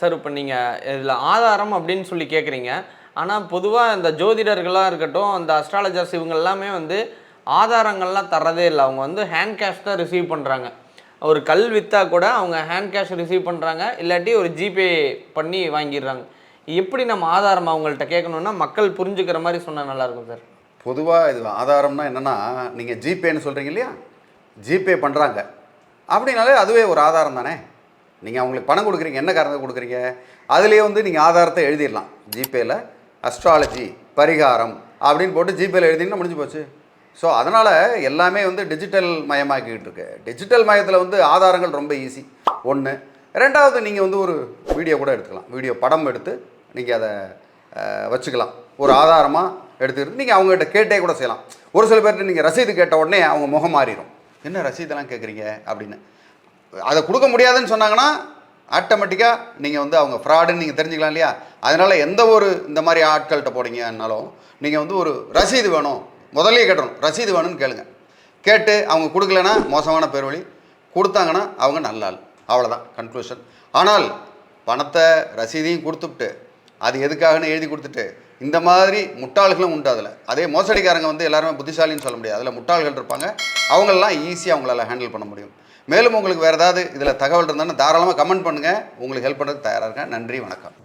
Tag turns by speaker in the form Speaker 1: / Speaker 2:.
Speaker 1: Sir இப்போ நீங்கள் இதில் ஆதாரம் அப்படின்னு சொல்லி கேட்குறீங்க ஆனால் பொதுவாக இந்த ஜோதிடர்களாக இருக்கட்டும் அந்த அஸ்ட்ராலஜர்ஸ் இவங்க எல்லாமே வந்து ஆதாரங்கள்லாம் தர்றதே இல்லை. அவங்க வந்து ஹேண்ட் கேஷ் தான் ரிசீவ் பண்ணுறாங்க ஒரு கல் விற்றா கூட அவங்க ஹேண்ட் கேஷ் ரிசீவ் பண்ணுறாங்க இல்லாட்டி ஒரு ஜிபே பண்ணி வாங்கிடுறாங்க. எப்படி நம்ம ஆதாரம் அவங்கள்ட்ட கேட்கணுன்னா மக்கள் புரிஞ்சுக்கிற மாதிரி சொன்னால் நல்லாயிருக்கும் சார்.
Speaker 2: பொதுவாக இது ஆதாரம்னா என்னென்னா நீங்கள் ஜிபேன்னு சொல்கிறீங்க இல்லையா? ஜிபே பண்ணுறாங்க அப்படின்னாலே அதுவே ஒரு ஆதாரம் தானே? நீங்கள் அவங்களுக்கு பணம் கொடுக்குறீங்க என்ன காரணத்தை கொடுக்குறீங்க? அதுலேயே வந்து நீங்கள் ஆதாரத்தை எழுதிடலாம். ஜிபேயில் அஸ்ட்ராலஜி பரிகாரம் அப்படின்னு போட்டு ஜிபேயில் எழுதிங்கன்னா முடிஞ்சு போச்சு. ஸோ அதனால் எல்லாமே வந்து டிஜிட்டல் மயமாக்கிக்கிட்டு இருக்கு. டிஜிட்டல் மயத்தில் வந்து ஆதாரங்கள் ரொம்ப ஈஸி ஒன்று ரெண்டாவது நீங்கள் வந்து ஒரு வீடியோ கூட எடுத்துக்கலாம். வீடியோ படம் எடுத்து நீங்கள் அதை வச்சுக்கலாம். ஒரு ஆதாரமாக எடுத்துக்கிட்டு நீங்கள் அவங்ககிட்ட கேட்டே கூட செய்யலாம். ஒரு சில பேர்கிட்ட நீங்கள் ரசீது கேட்ட உடனே அவங்க முகம் மாறிடும் என்ன ரசீதெல்லாம் கேட்குறீங்க அப்படின்னு. அதை கொடுக்க முடியாதுன்னு சொன்னாங்கன்னா ஆட்டோமேட்டிக்காக நீங்கள் வந்து அவங்க ஃப்ராடுன்னு நீங்கள் தெரிஞ்சுக்கலாம் இல்லையா? அதனால் எந்த ஒரு இந்த மாதிரி ஆட்கள்கிட்ட போனீங்கன்னாலும் நீங்கள் வந்து ஒரு ரசீது வேணும். முதல்லயே கேட்டணும் ரசீது வேணும்னு கேளுங்க. கேட்டு அவங்க கொடுக்கலன்னா மோசமான பேர் வழி கொடுத்தாங்கன்னா அவங்க நல்ல ஆள். அவ்வளோதான் கன்க்ளூஷன் ஆனால் பணத்தை ரசீதையும் கொடுத்துட்டு அது எதுக்காகன்னு எழுதி கொடுத்துட்டு இந்த மாதிரி முட்டாள்களும் உண்டு அதில். அதே மோசடிக்காரங்க வந்து எல்லாருமே புத்திசாலின்னு சொல்ல முடியாது. அதில் முட்டாள்கள் இருப்பாங்க. அவங்களெல்லாம் ஈஸியாக அவங்களால ஹேண்டில் பண்ண முடியும். மேலும் உங்களுக்கு வேறு ஏதாவது இதில் தகவல் இருந்தாலும் தாராளமாக கமெண்ட் பண்ணுங்கள் உங்களுக்கு ஹெல்ப் பண்ணுறதுக்கு தயாராக இருக்கேன். நன்றி வணக்கம்.